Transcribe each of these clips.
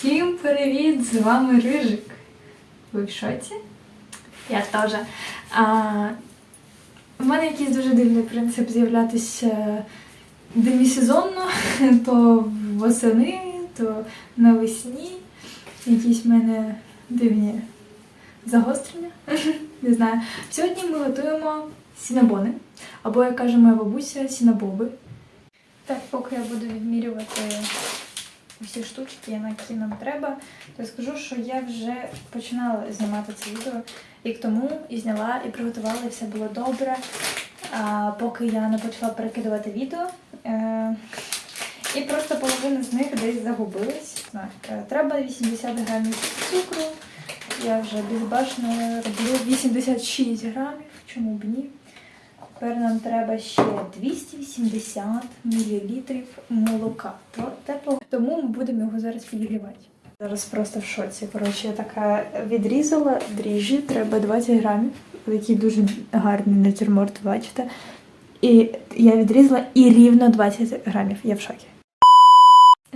Всім привіт! З вами Рижик. Ви в шоці? Я теж. У мене якийсь дуже дивний принцип з'являтися демісезонно, то восени, то навесні. Якісь в мене дивні загострення. Не знаю. Сьогодні ми готуємо сінабони, або, як каже моя бабуся, сінабоби. Так, поки я буду відмірювати всі штучки, які нам треба, то скажу, що я вже починала знімати це відео рік тому і зняла, і приготувала, і все було добре. А поки я не почала перекидувати відео. Е- і просто половина з них десь загубилась. Так, е, Треба 80 грамів цукру. Я вже безбашно роблю 86 грамів, чому б ні. Тепер нам треба ще 280 мл молока. Теплого. Тому ми будемо його зараз підігрівати. Зараз просто в шоці. Коротше, я така відрізала дріжджі, треба 20 грамів. Такий дуже гарний натюрморт, бачите. І я відрізала і рівно 20 грамів. Я в шокі.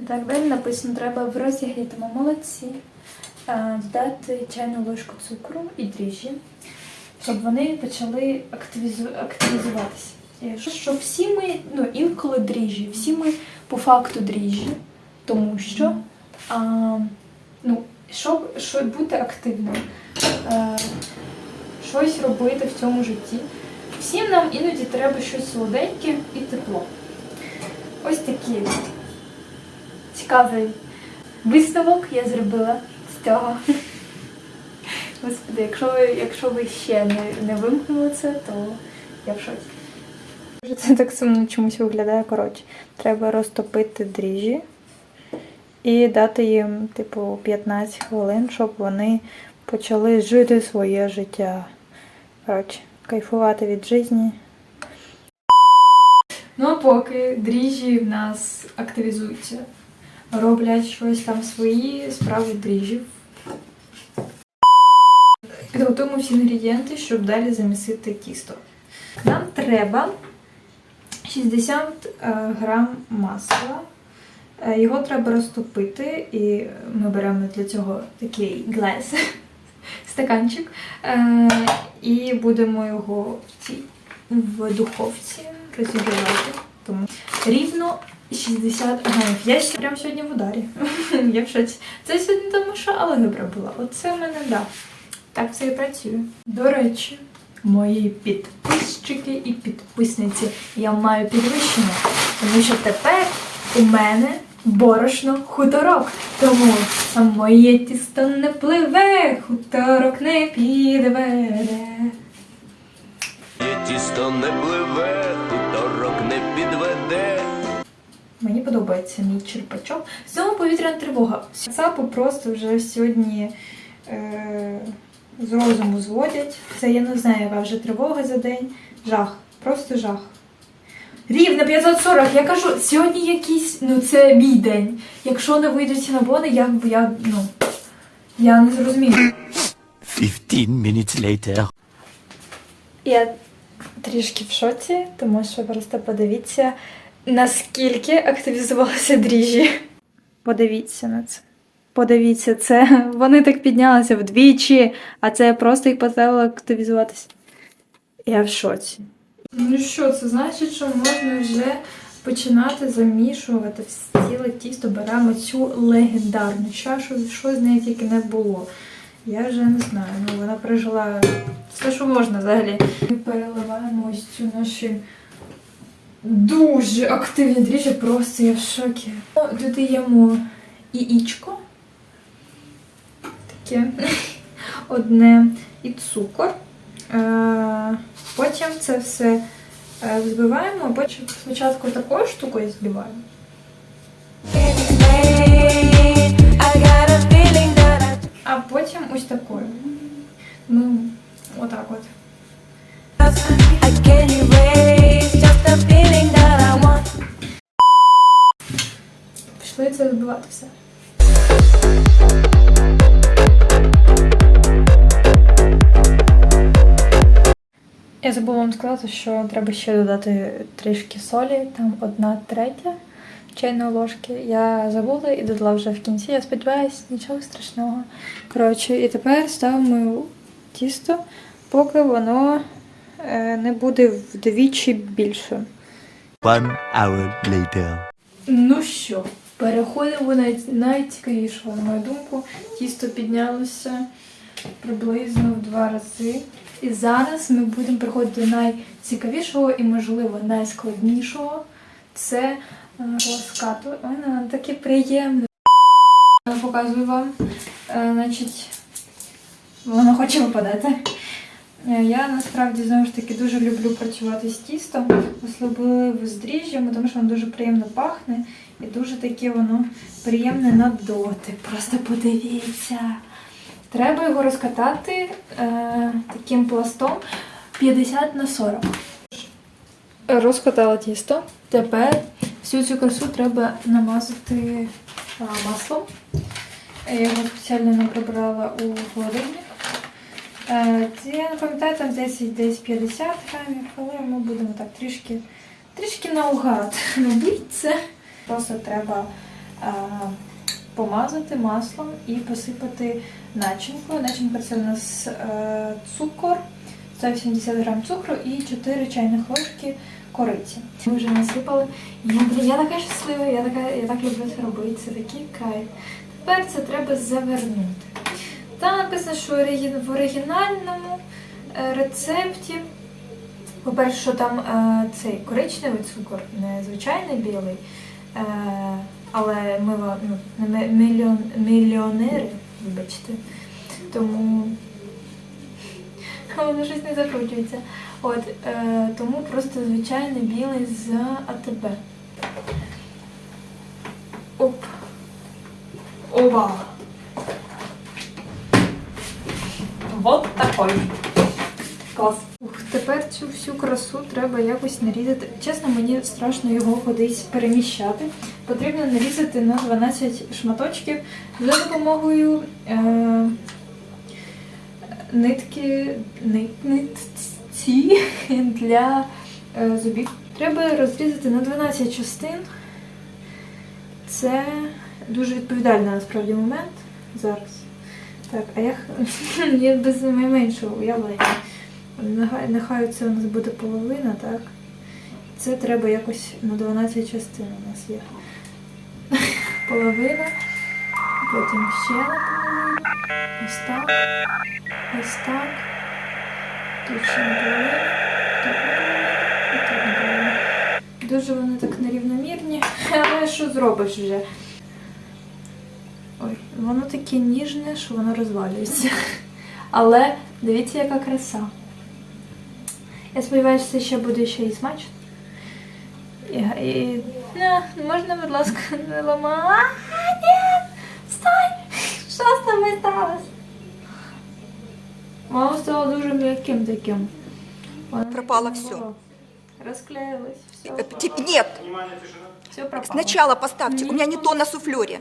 Так далі написано, треба в розігрітому молоці е, додати чайну ложку цукру і дріжджі щоб вони почали активізу... активізуватися. Що, що всі ми, ну інколи дріжджі, всі ми по факту дріжджі, тому що а, ну, щоб, щоб бути активним, е, щось робити в цьому житті. Всім нам іноді треба щось солоденьке і тепло. Ось такий цікавий висновок я зробила з цього. Господи, якщо ви, якщо ви ще не, не вимкнули це, то я в шоці. Це так сумно чомусь виглядає. Коротше, треба розтопити дріжджі і дати їм, типу, 15 хвилин, щоб вони почали жити своє життя. Коротше, кайфувати від житті. Ну а поки дріжджі в нас активізуються, роблять щось там свої справи дріжджів. Підготуємо всі інгредієнти, щоб далі замісити тісто. Нам треба 60 е, грам масла. Е, Його треба розтопити, і ми беремо для цього такий глес, стаканчик. Е, І будемо його в, цій, в духовці розігрівати. Тому рівно 60 грамів. Я ще прямо сьогодні в ударі. Я в шоці. Це сьогодні тому, що алгебра була. Оце в мене да. Так все і працює. До речі, мої підписчики і підписниці, я маю підвищення, тому що тепер у мене борошно хуторок. Тому моє тісто не пливе, хуторок не підведе. Є тісто не пливе, хуторок не підведе. Мені подобається мій черпачок. В цьому повітряна тривога. ЦАПу просто вже сьогодні е, з розуму зводять. Це я не знаю, яка вже тривога за день. Жах. Просто жах. Рівно 540. Я кажу, сьогодні якийсь, ну це мій день. Якщо не вийдуть набони, я, я, ну, я не зрозумію. 15 minutes later. Я трішки в шоці, тому що просто подивіться, наскільки активізувалися дріжджі. Подивіться на це. Подивіться, це вони так піднялися вдвічі, а це просто їх поставило активізуватися. Я в шоці. Ну що, це значить, що можна вже починати замішувати ціле тісто. Беремо цю легендарну чашу, що з нею тільки не було. Я вже не знаю, ну вона пережила все, що можна взагалі. Ми переливаємо ось цю наші дуже активні дріжджі, просто я в шокі. Додаємо яєчко. Таке одне і цукор. Е, Потім це все е, взбиваємо, а потім спочатку такою штукою збиваємо. А потім ось такою. Ну, отак от. Пішли це збивати все. Я забула вам сказати, що треба ще додати трішки солі, там одна третя. чайної ложки. Я забула і додала вже в кінці. Я сподіваюся, нічого страшного. Коротше, і тепер ставимо тісто, поки воно е, не буде вдвічі більше. One hour later. Ну що, переходимо на найцікавішого, на мою думку. Тісто піднялося приблизно в два рази. І зараз ми будемо переходити до найцікавішого і, можливо, найскладнішого. Це е, розкату. Ну, таке приємне. Показую вам. Е, Значить, воно хоче випадати. Е, Я насправді знову ж таки дуже люблю працювати з тістом, особливо з дріжджами, тому що воно дуже приємно пахне і дуже таке воно приємне на дотик. Просто подивіться. Треба його розкатати е, таким пластом 50 на 40. Розкатала тісто. Тепер всю цю красу треба намазати а, маслом. Я його спеціально не прибрала у холодильник. Е, Я не пам'ятаю, там десь десь 50 грамів, але ми будемо так трішки, трішки наугад робити це. Просто треба е, помазати маслом і посипати начинку. Начинка це у нас е, цукор, 180 грам цукру і 4 чайних ложки кориці. Ми вже насипали. Я, я така щаслива, я, така, я так люблю це робити, це такий кайф. Тепер це треба завернути. Там написано, що в оригінальному е, рецепті, по-перше, що там е, цей коричневий цукор, не звичайний білий, е, але ми ну, мільйон, мільйонери, вибачте, тому воно щось не закручується. От, е, тому просто звичайний білий з АТБ. Оп. Оба. Вот такой. Клас. Ух, тепер цю всю красу треба якось нарізати. Чесно, мені страшно його кудись переміщати. Потрібно нарізати на 12 шматочків за допомогою е, нитки нит, нитці для е, зубів. Треба розрізати на 12 частин. Це дуже відповідальний насправді момент зараз. Так, а я, я без найменшого уявлення. Нехай, нехай це у нас буде половина, так? Це треба якось на 12 частин у нас є. Половина, потім ще на половину. Ось так. Ось так. Тут ще на половину. Тут на половину. І тут на половину. Дуже вони так нерівномірні. Але що зробиш вже? Ой, воно таке ніжне, що воно розвалюється. Але дивіться, яка краса. Я сподіваюся, це ще буде ще і смачно. І, і... Не, можна, будь ласка, не ламати. А, ні! Стой! Що з тобою сталося? Воно стало дуже м'яким таким. Воно Пропало таке не всё. було. Розклеїлось, все. Э, т- Нет, Все пропало. сначала поставьте. У меня не то на суфлере.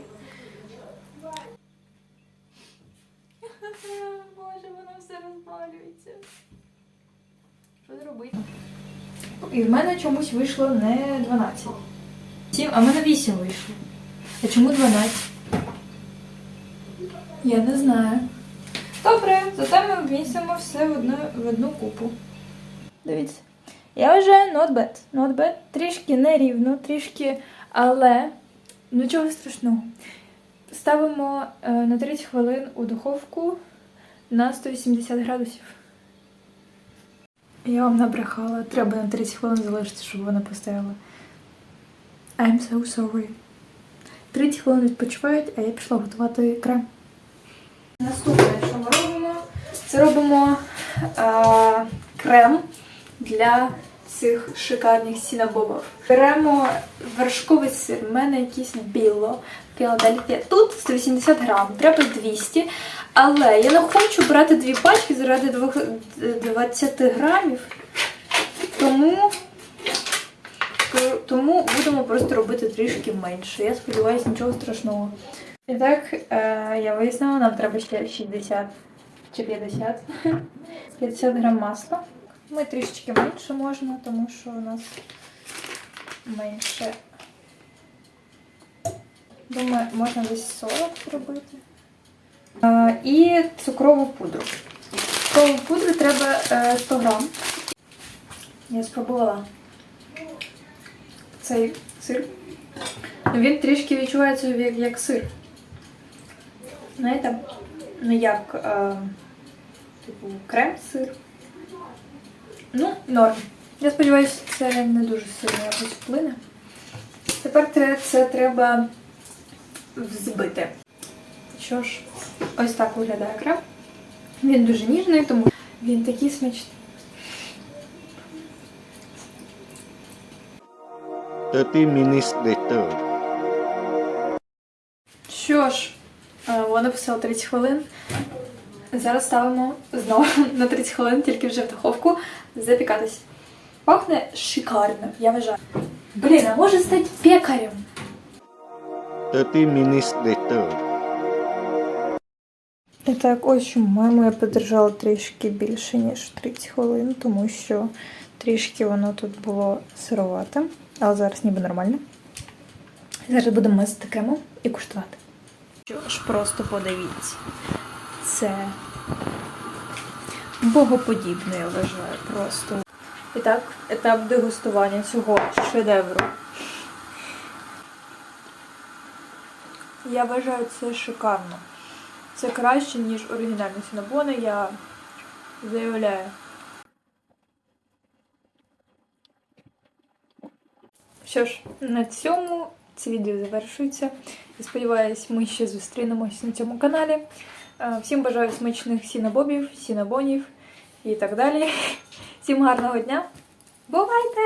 Боже, воно все розвалюється. Що зробити? І в мене чомусь вийшло не 12. 7, а в мене 8 вийшло. А чому 12? Я не знаю. Добре, зате ми вмістимо все в одну, в одну купу. Дивіться. Я вже. Not bad. Трішки нерівно, трішки, але нічого страшного. Ставимо е, на 30 хвилин у духовку на 180 градусів. Я вам набрехала. Треба на 30 хвилин залишити, щоб вона постояла. I'm so sorry. 30 хвилин відпочивають, а я пішла готувати крем. Наступне, що ми робимо, це робимо а, крем для цих шикарних сінабобів. Беремо вершковий сир, в мене якийсь біло, Філадельфія. Тут 180 грам, треба 200. Але я не хочу брати дві пачки заради 20 грамів. Тому, тому будемо просто робити трішки менше. Я сподіваюся, нічого страшного. І так, е, я вияснила, нам треба ще 60 чи 50. 50 грам масла. Ми трішечки менше можна, тому що у нас менше Думаю, можна десь 40 зробити. І цукрову пудру. Цукрову пудру треба е, 100 грам. Я спробувала цей сир. Ну, Він трішки відчувається як, сир. Знаєте, не як е, типу крем-сир. Ну, норм. Я сподіваюся, це не дуже сильно якось вплине. Тепер це треба взбити. Що ж, ось так виглядає крем. Він дуже ніжний, тому він такий смачний. 30 minutes later. Що ж, е, вона писала 30 хвилин. Зараз ставимо знову на 30 хвилин, тільки вже в духовку запікатись. Пахне шикарно, я вважаю. Блін, а може стати пекарем? 30 minutes later. І так, ось маму я подержала трішки більше, ніж 30 хвилин, тому що трішки воно тут було сировате, але зараз ніби нормально. Зараз будемо мазати кремом і куштувати. Що ж, просто подивіться. Це богоподібне, я вважаю, просто. І так, етап дегустування цього шедевру. Я вважаю це шикарно. Це краще, ніж оригінальні синабони, я заявляю. Що ж, на цьому це відео завершується. Я сподіваюся, ми ще зустрінемось на цьому каналі. Е, Всім бажаю смачних сінабобів, сінабонів і так далі. Всім гарного дня. Бувайте!